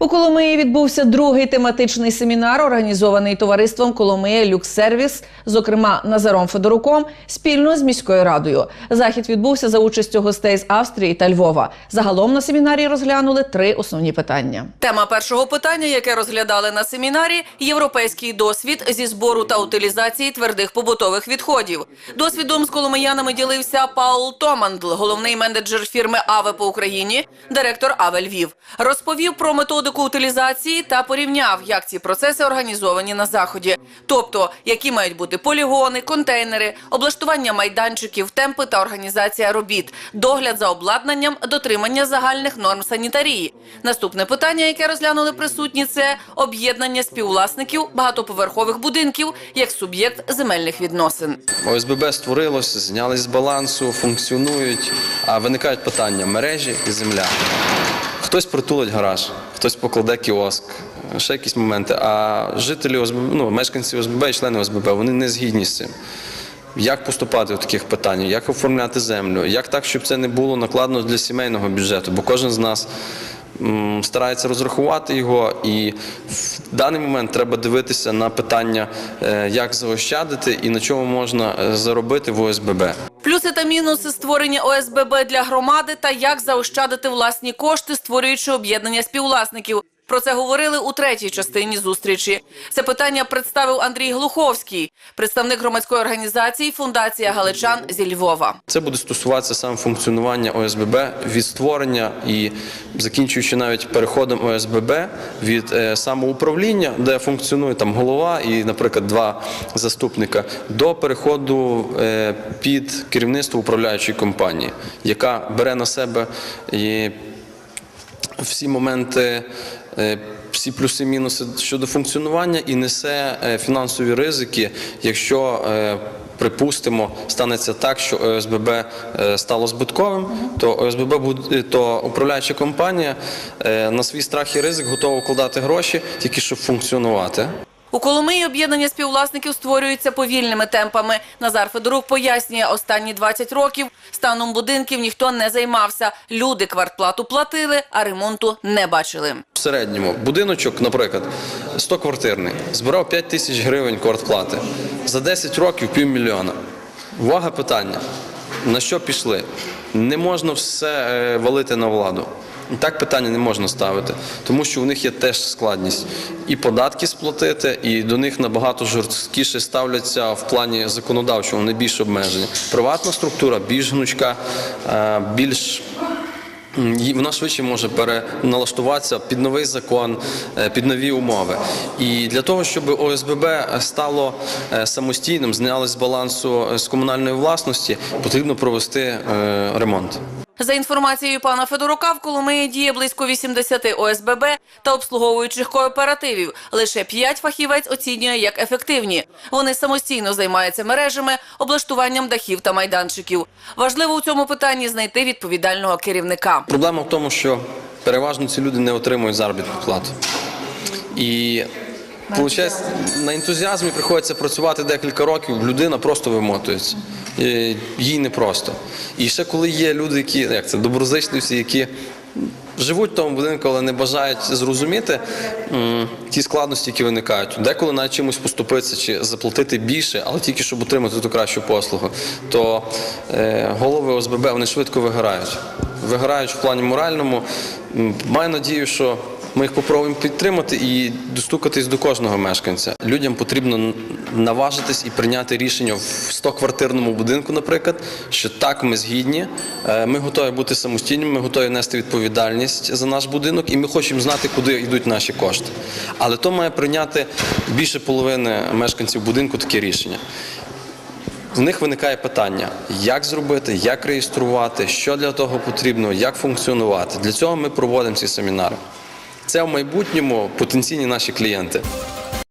У Коломиї відбувся другий тематичний семінар, організований товариством Коломия Люксервіс, зокрема Назаром Федоруком, спільно з міською радою. Захід відбувся за участю гостей з Австрії та Львова. Загалом на семінарі розглянули три основні питання. Тема першого питання, яке розглядали на семінарі, європейський досвід зі збору та утилізації твердих побутових відходів. Досвідом з коломиянами ділився Паул Томандл, головний менеджер фірми Аве по Україні, директор Аве Львів. Розповів про методику утилізації та порівняв, як ці процеси організовані на заході. Тобто, які мають бути полігони, контейнери, облаштування майданчиків, темпи та організація робіт, догляд за обладнанням, дотримання загальних норм санітарії. Наступне питання, яке розглянули присутні, це об'єднання співвласників багатоповерхових будинків як суб'єкт земельних відносин. ОСББ створилось, знялись з балансу, функціонують, а виникають питання мережі і земля. Хтось притулить гараж, хтось покладе кіоск, ще якісь моменти. А жителі ОСББ, ну, мешканці ОСББ і члени ОСББ, вони не згідні з цим. Як поступати в таких питаннях, як оформляти землю, як так, щоб це не було накладно для сімейного бюджету, бо кожен з нас м, старається розрахувати його, і в даний момент треба дивитися на питання, е, як заощадити і на чому можна е, заробити в ОСББ. Плюси та мінуси створення ОСББ для громади та як заощадити власні кошти, створюючи об'єднання співвласників. Про це говорили у третій частині зустрічі. Це питання представив Андрій Глуховський, представник громадської організації Фундація Галичан зі Львова. Це буде стосуватися саме функціонування ОСББ від створення і закінчуючи навіть переходом ОСББ від е, самоуправління, де функціонує там голова і, наприклад, два заступника, до переходу е, під керівництво управляючої компанії, яка бере на себе і всі моменти, всі плюси, мінуси щодо функціонування і несе е, фінансові ризики, якщо. е, Припустимо, станеться так, що ОСББ е, стало збитковим, то ОСББ то управляюча компанія е, на свій страх і ризик готова вкладати гроші, тільки щоб функціонувати. У Коломиї об'єднання співвласників створюється повільними темпами. Назар Федорук пояснює, останні 20 років станом будинків ніхто не займався. Люди квартплату платили, а ремонту не бачили. В середньому будиночок, наприклад, 100-квартирний, збирав 5 тисяч гривень квартплати. За 10 років півмільйона. Увага питання. На що пішли? Не можна все е, валити на владу. Так питання не можна ставити, тому що у них є теж складність і податки сплатити, і до них набагато жорсткіше ставляться в плані законодавчого, вони більш обмежені. Приватна структура більш гнучка, е, більш Вона швидше може переналаштуватися під новий закон, е, під нові умови. І для того, щоб ОСББ стало е, самостійним, знялось з балансу з комунальної власності, потрібно провести ремонт. За інформацією пана Федорука, в Коломиї діє близько 80 ОСББ та обслуговуючих кооперативів. Лише 5 фахівець оцінює як ефективні. Вони самостійно займаються мережами, облаштуванням дахів та майданчиків. Важливо у цьому питанні знайти відповідального керівника. Проблема в тому, що переважно ці люди не отримують заробітну плату. І виходить, на ентузіазмі приходиться працювати декілька років, людина просто вимотується. Їй непросто. І ще коли є люди, які як це, доброзичливці, які живуть в тому будинку, але не бажають зрозуміти ті складності, які виникають. Деколи навіть чимось поступитися чи заплатити більше, але тільки щоб отримати ту кращу послугу, то е, голови ОСББ вони швидко вигорають. Вигорають в плані моральному. Маю надію, що ми їх попробуємо підтримати і достукатись до кожного мешканця. Людям потрібно наважитись і прийняти рішення в 100-квартирному будинку, наприклад, що так ми згідні, е, ми готові бути самостійними, ми готові нести відповідальність за наш будинок, і ми хочемо знати, куди йдуть наші кошти. Але то має прийняти більше половини мешканців будинку таке рішення. В них виникає питання, як зробити, як реєструвати, що для того потрібно, як функціонувати. Для цього ми проводимо ці семінари. Це в майбутньому потенційні наші клієнти.